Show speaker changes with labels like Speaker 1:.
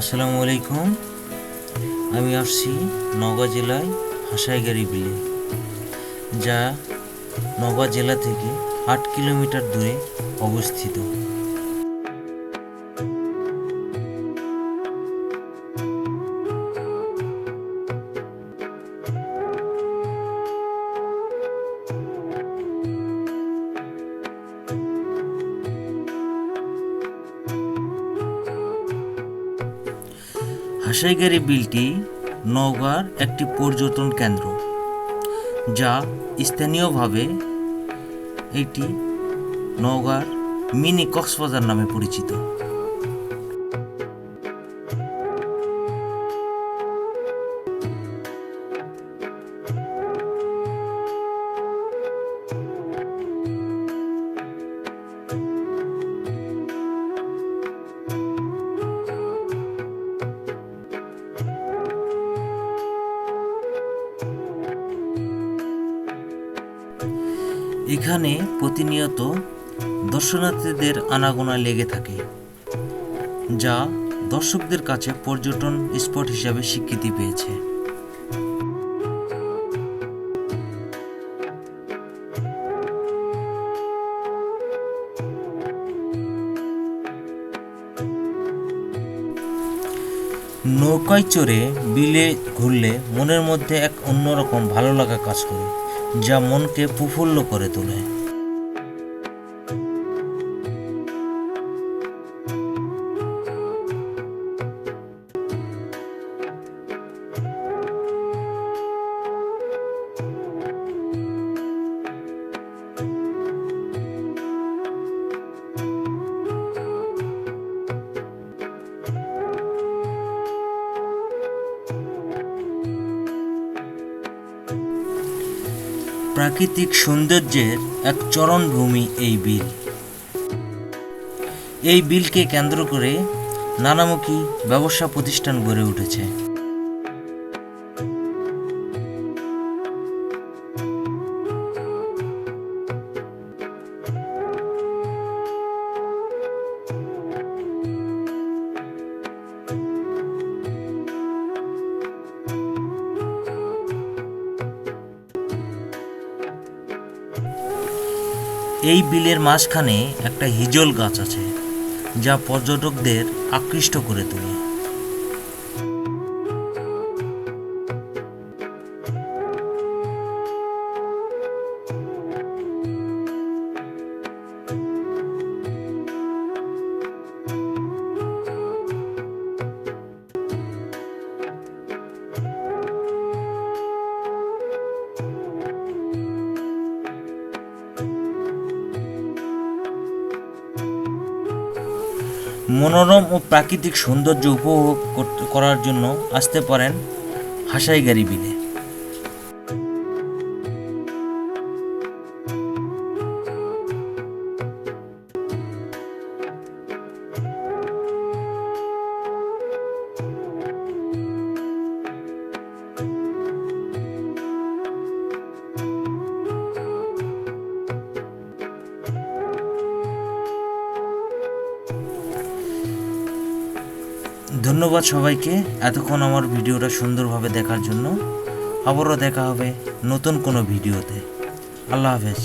Speaker 1: আসসালামু আলাইকুম। আমি আসছি নওগাঁ জেলায় হাসাইগাড়ি বিলে, যা নওগাঁ জেলা থেকে আট কিলোমিটার দূরে অবস্থিত। হাসাইগাড়ি বিলটি নওগাঁর একটি পর্যটন কেন্দ্র যা স্থানীয়ভাবে এটি নওগাঁর মিনি কক্সবাজার নামে পরিচিত। এখানে প্রতিনিয়ত দর্শনার্থীদের আনাগোনা লেগে থাকে, যা দর্শকদের কাছে পর্যটন স্পট হিসাবে স্বীকৃতি পেয়েছে। নৌকায় চড়ে বিলে ঘুরলে মনের মধ্যে এক অন্যরকম ভালো লাগা কাজ করে। যা মনকে প্রফুল্ল করে তোলে। প্রাকৃতিক সৌন্দর্যের এক চরণভূমি এই বিল। এই বিলকে কেন্দ্র করে নানামুখী ব্যবসা প্রতিষ্ঠান গড়ে উঠেছে। এই বিলের মাঝখানে একটা হিজল গাছ আছে যা পর্যটকদের আকৃষ্ট করে তোলে। মনোরম ও প্রাকৃতিক সৌন্দর্য উপভোগ করার জন্য আসতে পারেন হাসাইগারি বিলে। ধন্যবাদ সবাইকে এতক্ষণ আমার ভিডিওটা সুন্দরভাবে দেখার জন্য। আবারও দেখা হবে নতুন কোনো ভিডিওতে। আল্লাহ হাফেজ।